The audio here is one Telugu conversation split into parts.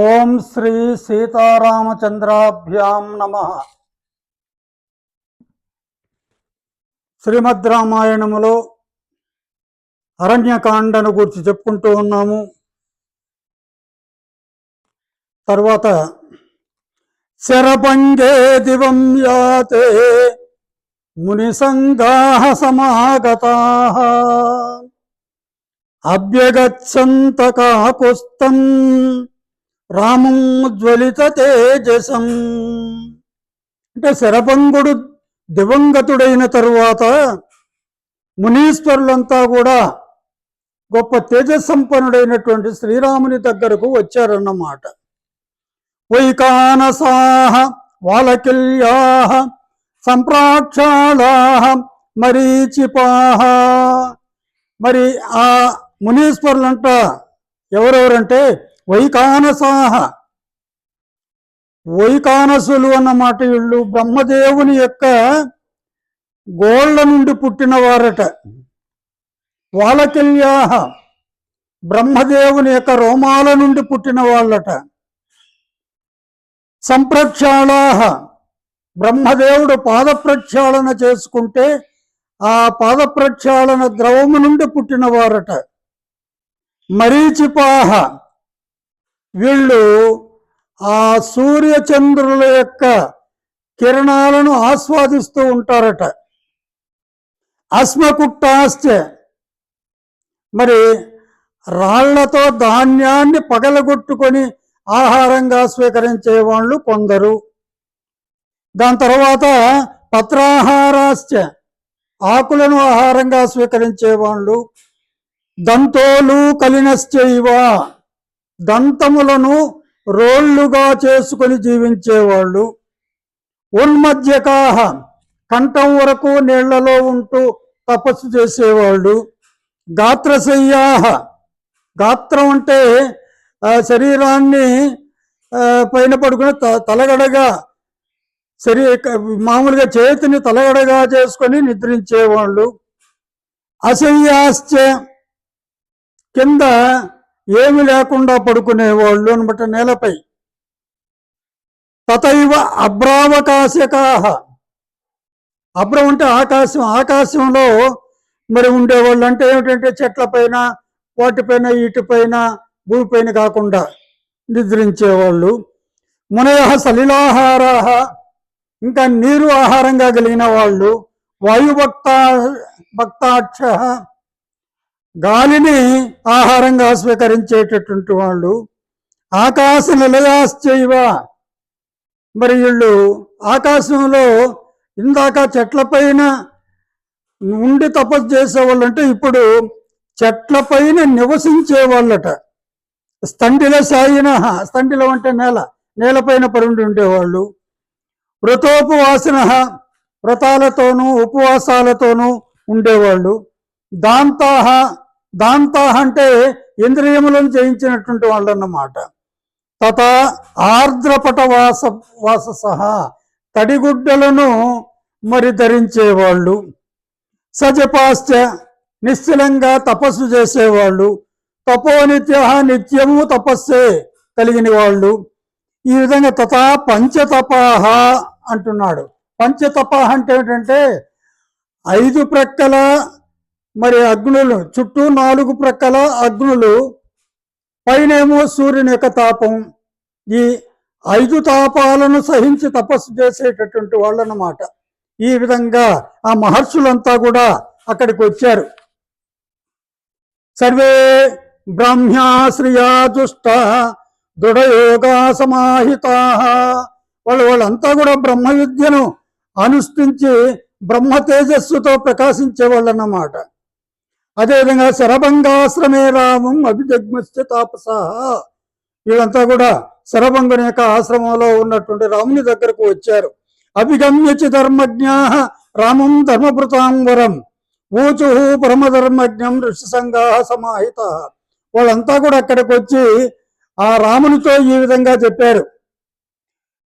ఓం శ్రీ సీతారామచంద్రాభ్యాం నమ. శ్రీమద్ రామాయణములో అరణ్యకాండను గురించి చెప్పుకుంటూ ఉన్నాము. తర్వాత శరపంగే దివం యాతే ముని సంఘా సమాగతా. అభ్యగచ్చంత కాకుస్తం రామం జ్వలిత తేజసం. అంటే శరభంగుడు దివంగతుడైన తరువాత మునీశ్వరులంతా కూడా గొప్ప తేజస్సంపన్నుడైనటువంటి శ్రీరాముని దగ్గరకు వచ్చారన్నమాట. వైకానసాహ వాలకిల్యాహ సంప్రాక్షాళాహ మరీచిపాహ. మరి ఆ మునీశ్వరులంట ఎవరెవరంటే వైకానసాహ. వైకానసులు అన్నమాట వీళ్ళు బ్రహ్మదేవుని యొక్క గోళ్ళ నుండి పుట్టిన వారట. వాలకల్యాహ బ్రహ్మదేవుని యొక్క రోమాల నుండి పుట్టిన వాళ్ళట. సంప్రక్షాళాహ బ్రహ్మదేవుడు పాద ప్రక్షాళన చేసుకుంటే ఆ పాద ప్రక్షాళన ద్రవము నుండి పుట్టిన వారట. మరీచిపాహ వీళ్ళు ఆ సూర్యచంద్రుల యొక్క కిరణాలను ఆస్వాదిస్తూ ఉంటారట. అస్మకుట్టాశ్చ. మరి రాళ్ళతో ధాన్యాన్ని పగలగొట్టుకొని ఆహారంగా స్వీకరించే వాళ్ళు కొందరు. దాని తర్వాత పత్రాహారాశ్చ. ఆకులను ఆహారంగా స్వీకరించే వాళ్ళు. దంతోలు కలినశ్చైవ దంతములను రోళ్ళుగా చేసుకొని జీవించేవాళ్ళు. ఉన్మధ్యకాహ కంఠం వరకు నీళ్ళలో ఉంటూ తపస్సు చేసేవాళ్ళు. గాత్రశయ్యాహ గాత్రం అంటే శరీరాన్ని పైన పడుకుని త- తలగడగా శరీ మామూలుగా చేతిని తలగడగా చేసుకొని నిద్రించేవాళ్ళు. అశయ్యాశ్చ కింద ఏమి లేకుండా పడుకునేవాళ్ళు అనమాట నేలపై. తథైవ అబ్రావకాశకాహ. అబ్రం అంటే ఆకాశం. ఆకాశంలో మరి ఉండేవాళ్ళు అంటే ఏమిటంటే చెట్లపైన వాటిపైన ఇటుపైన భూమిపైన కాకుండా నిద్రించేవాళ్ళు. మునయ సలిలాహారాహ. ఇంకా నీరు ఆహారంగా కలిగిన వాళ్ళు. వాయుభక్త భక్తాక్ష గాలిని ఆహారంగా స్వీకరించేటటువంటి వాళ్ళు ఆకాశ నిలయాశ్చైవ. మరి వీళ్ళు ఆకాశంలో ఇందాక చెట్లపైన ఉండి తపస్సు చేసేవాళ్ళు అంటే ఇప్పుడు చెట్లపైన నివసించే వాళ్ళట స్తండిల సాయిన స్తండిలం అంటే నేల నేలపైన పరుండి ఉండేవాళ్ళు. వ్రతోపవాసిన వ్రతాలతోనూ ఉపవాసాలతోనూ ఉండేవాళ్ళు. దాంతాహ దాంతాహ అంటే ఇంద్రియములను జయించినటువంటి వాళ్ళు అన్నమాట తత ఆర్ద్రపట వాస వాస సహా తడిగుడ్డలను మరి ధరించేవాళ్ళు. సజపాశ్చ నిశ్చలంగా తపస్సు చేసేవాళ్ళు. తపోనిత్య నిత్యము తపస్సే కలిగిన వాళ్ళు ఈ విధంగా తథా పంచతపాహ అంటున్నాడు. పంచతపాహ అంటే ఏంటంటే ఐదు ప్రక్కల మరి అగ్నులు చుట్టూ నాలుగు ప్రక్కల అగ్నులు పైనేమో సూర్యుని యొక్క తాపం. ఈ ఐదు తాపాలను సహించి తపస్సు చేసేటటువంటి వాళ్ళు ఈ విధంగా ఆ మహర్షులంతా కూడా అక్కడికి వచ్చారు. సర్వే బ్రాహ్మ్యాశ్రియా దుష్ట దృఢయోగా సమాహితా. వాళ్ళు వాళ్ళంతా కూడా బ్రహ్మ విద్యను అనుష్ఠించి బ్రహ్మ తేజస్సుతో ప్రకాశించే వాళ్ళు అన్నమాట అదేవిధంగా శరభంగాశ్రమే రామం అభిజగ్మస్య తాపస. వీళ్ళంతా కూడా శరభంగుని యొక్క ఆశ్రమంలో ఉన్నటువంటి రాముని దగ్గరకు వచ్చారు. అభిగమ్యచి ధర్మజ్ఞా రామం ధర్మభృతాంబరం ఊచు పరమధర్మజ్ఞం ఋషి సంఘ సమాహిత. వాళ్ళంతా కూడా అక్కడికి వచ్చి ఆ రామునితో ఈ విధంగా చెప్పారు.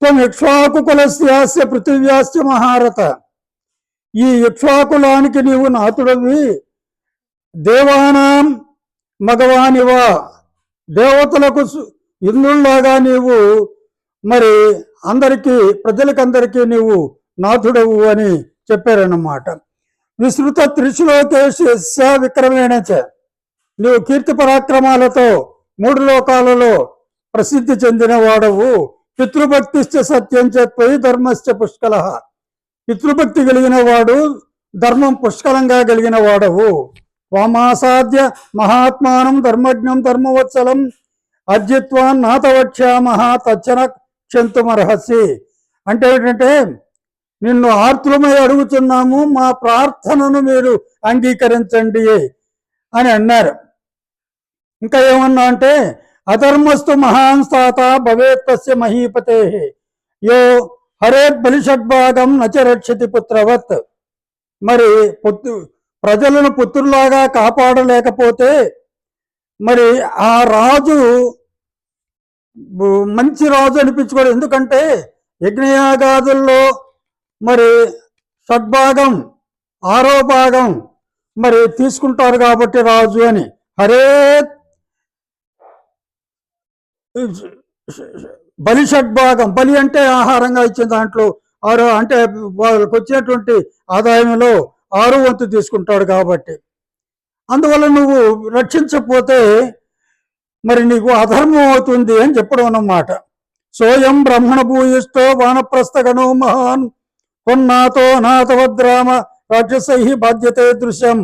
త్వం ఇక్ష్వాకుకులస్యాస్య పృథివ్యాస్య మహారథ. ఈ ఇక్ష్వాకులానికి నీవు నాతుడవి. దేవానాం మగవానివా? దేవతలకు ఇంద్రుల్లాగా నీవు మరి అందరికీ ప్రజలకందరికీ నీవు నాథుడవు అని చెప్పారన్నమాట. విస్తృత త్రిశులోకేశ విక్రమేణచ. నీవు కీర్తి పరాక్రమాలతో మూడు లోకాలలో ప్రసిద్ధి చెందిన వాడవు పితృభక్తిశ్చ సత్యం చెప్పి ధర్మశ్చ పుష్కల. పితృభక్తి కలిగిన వాడు ధర్మం పుష్కలంగా కలిగిన వాడవు వామాసాద్య మహాత్మానం ధర్మజ్ఞం ధర్మవత్సలం అర్జిత్వాన్ నాతవక్ష్యామహ తచ్చన క్షంతుమర్హసి అంటే ఏంటంటే నిన్ను ఆర్తులమై అడుగుతున్నాము మా ప్రార్థనను మీరు అంగీకరించండి అని అన్నారు. ఇంకా ఏమన్నా అంటే అధర్మస్తు మహాన్ స్థాత భవేత్ తస్య మహీపతే యో హరే బలిషడ్భాగం నచ రక్షతి పుత్రవత్. మరి పుత్తు ప్రజలను పుత్రులాగా కాపాడలేకపోతే మరి ఆ రాజు మంచి రాజు అనిపించుకోడు. ఎందుకంటే యజ్ఞయాగాదుల్లో మరి షడ్భాగం ఆరో భాగం మరి తీసుకుంటారు కాబట్టి రాజు అని. హరే బలి షడ్భాగం బలి అంటే ఆహారంగా ఇచ్చిన దాంట్లో ఆరో అంటే వాళ్ళకి వచ్చేటువంటి ఆదాయంలో ఆరు వంతు తీసుకుంటాడు కాబట్టి. అందువల్ల నువ్వు రక్షించకపోతే మరి నీకు అధర్మం అవుతుంది అని చెప్పడం అన్నమాట. సోయం బ్రహ్మణ భూయిష్టో వానప్రస్థగణో మహాన్. కొన్నాతో అనాథవద్రామ రాక్షసై బాధ్యతే దృశ్యం.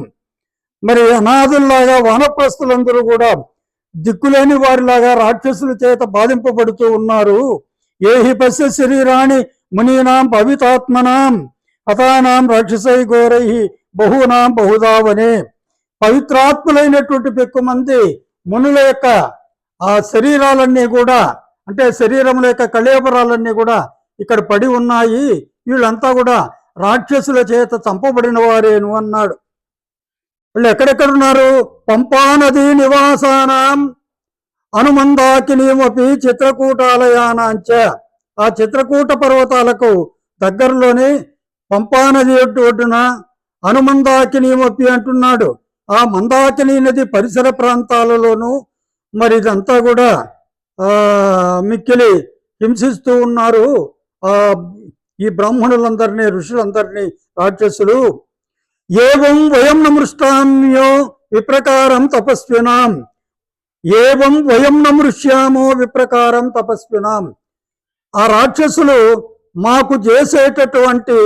మరి అనాథుల్లాగా వానప్రస్థులందరూ కూడా దిక్కులేని వారిలాగా రాక్షసుల చేత బాధింపబడుతూ ఉన్నారు. ఏహి పశ్య శరీరాణి మునీనాం పవితాత్మనాం. హతానాం రాక్షసై ఘోరై బహునాం బహుదావనే పవిత్రాత్ములైనటువంటి పెక్కు మంది మునుల యొక్క ఆ శరీరాలన్నీ కూడా అంటే శరీరముల యొక్క కళేపరాలన్నీ కూడా ఇక్కడ పడి ఉన్నాయి. వీళ్ళంతా కూడా రాక్షసుల చేత చంపబడిన వారేను అన్నాడు. వీళ్ళు ఎక్కడెక్కడున్నారు? పంపానది నివాసానం నివాసానాం అనుమందాకినీమపి చిత్రకూటాలయానాంచ. ఆ చిత్రకూట పర్వతాలకు దగ్గరలోనే పంపా నది ఒడ్డున ఒడ్డున అనుమందాకినీమపి అంటున్నాడు. ఆ మందాకిని నది పరిసర ప్రాంతాలలోనూ మరి ఇదంతా కూడా మిక్కిలి హింసిస్తూ ఉన్నారు. ఆ ఈ బ్రాహ్మణులందరినీ ఋషులందరినీ రాక్షసులు. ఏవం వయం నమృష్టామ్యో విప్రకారం తపస్వినాం. ఏవం వయం నమృష్యామో విప్రకారం తపస్వినాం. ఆ రాక్షసులు మాకు చేసేటటువంటి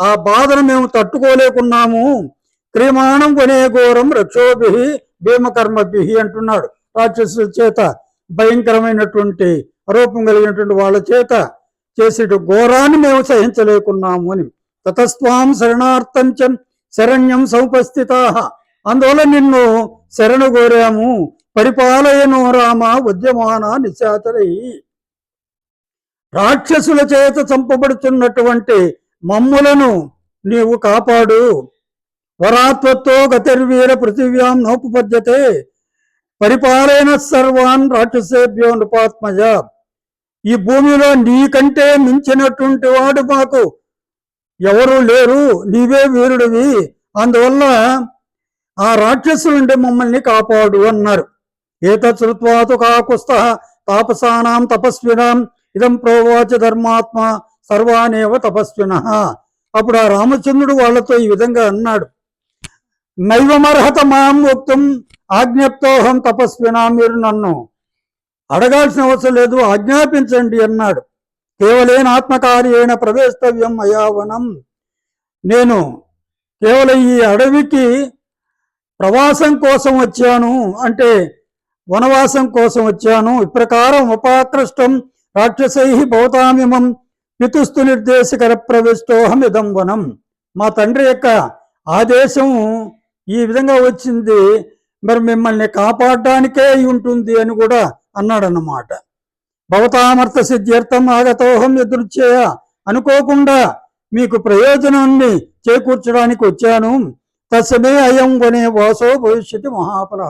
ఆ బాధను మేము తట్టుకోలేకున్నాము. క్రిమాణం కొనే ఘోరం రక్షోభి భీమకర్మభి అంటున్నాడు రాక్షసుల చేత. భయంకరమైనటువంటి రూపం కలిగినటువంటి వాళ్ళ చేత చేసేట ఘోరాన్ని మేము సహించలేకున్నాము అని. తతస్వాం శరణార్థంచం శరణ్యం సముపస్థిత. అందువల్ల నిన్ను శరణు కోరాము పరిపాలయను రామ ఉద్యమాన నిశాచరై. రాక్షసుల చేత చంపబడుతున్నటువంటి మమ్ములను నీవు కాపాడు. వరాత్వతో గతిర్వీర పృథివ్యాం నోపపద్యతే పరిపాలన సర్వాన్ రాక్షసేభ్యో నృపాత్మజ. ఈ భూమిలో నీకంటే మించినటువంటి వాడు మాకు ఎవరు లేరు నీవే వీరుడివి. అందువల్ల ఆ రాక్షసుల నుండి మమ్మల్ని కాపాడు అన్నారు. ఏతృత్వాతు కాకుస్త తాపసానాం తపస్వినాం. ఇదం ప్రోవాచ ధర్మాత్మ సర్వానేవ తపస్విన. అప్పుడు ఆ రామచంద్రుడు వాళ్ళతో ఈ విధంగా అన్నాడు. నైవమర్హత మాం ఉక్తం ఆజ్ఞప్తోహం తపస్వినా మీరు నన్ను అడగాల్సిన అవసరం లేదు ఆజ్ఞాపించండి అన్నాడు. కేవలేన ఆత్మకార్యేణ ప్రవేశవ్యం అయావనం. నేను కేవలం ఈ అడవికి ప్రవాసం కోసం వచ్చాను అంటే వనవాసం కోసం వచ్చాను. ఇప్రకారం ఉపాకృష్టం రాక్షసై భవతామిమం పితుస్తు నిర్దేశకర ప్రవేశోహమిదం వనం మా తండ్రి యొక్క ఆదేశం ఈ విధంగా వచ్చింది. మరి మిమ్మల్ని కాపాడడానికే ఉంటుంది అని కూడా అన్నాడన్నమాట. భవతామర్థ సిద్ధ్యర్థం ఆగతోహం ఎదురుచేయ అనుకోకుండా మీకు ప్రయోజనాన్ని చేకూర్చడానికి వచ్చాను. తస్మే అయం కొనే వాసో భవిష్యత్తు మహాఫల.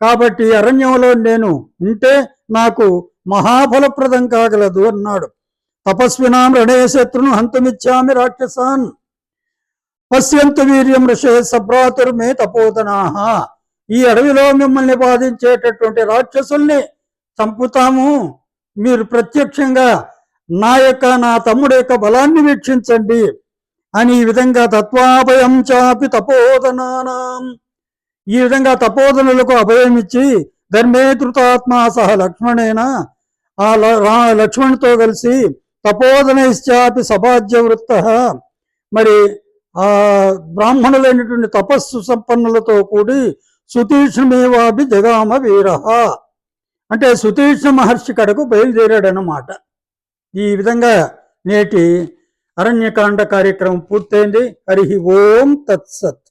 కాబట్టి అరణ్యంలో నేను ఉంటే నాకు మహాఫలప్రదం కాగలదు అన్నాడు. తపస్వినాం రణే శత్రును హంతమిచ్చామి రాక్షసాన్. పశ్యంత వీర్యం ఋషే సభ్రాతుర్మే తపోదనాహ. ఈ అడవిలో మిమ్మల్ని బాధించేటటువంటి రాక్షసుల్ని చంపుతాము. మీరు ప్రత్యక్షంగా నా యొక్క నా తమ్ముడు యొక్క బలాన్ని వీక్షించండి అని ఈ విధంగా తత్వాభయం చాపి తపోదనానాం. ఈ విధంగా తపోదనులకు అభయం ఇచ్చి ధర్మేతృతాత్మ సహ లక్ష్మణేన ఆ లక్ష్మణ్తో కలిసి తపోదనైశ్చాపి సభాజ్య వృత్త మరి ఆ బ్రాహ్మణులైనటువంటి తపస్సు సంపన్నులతో కూడి సుతీక్ష్ణమేవాపి జగామ వీర. అంటే సుతీక్ష్ణ మహర్షి కడకు బయలుదేరాడనమాట ఈ విధంగా నేటి అరణ్యకాండ కార్యక్రమం పూర్తయింది. హరి ఓం తత్సత్.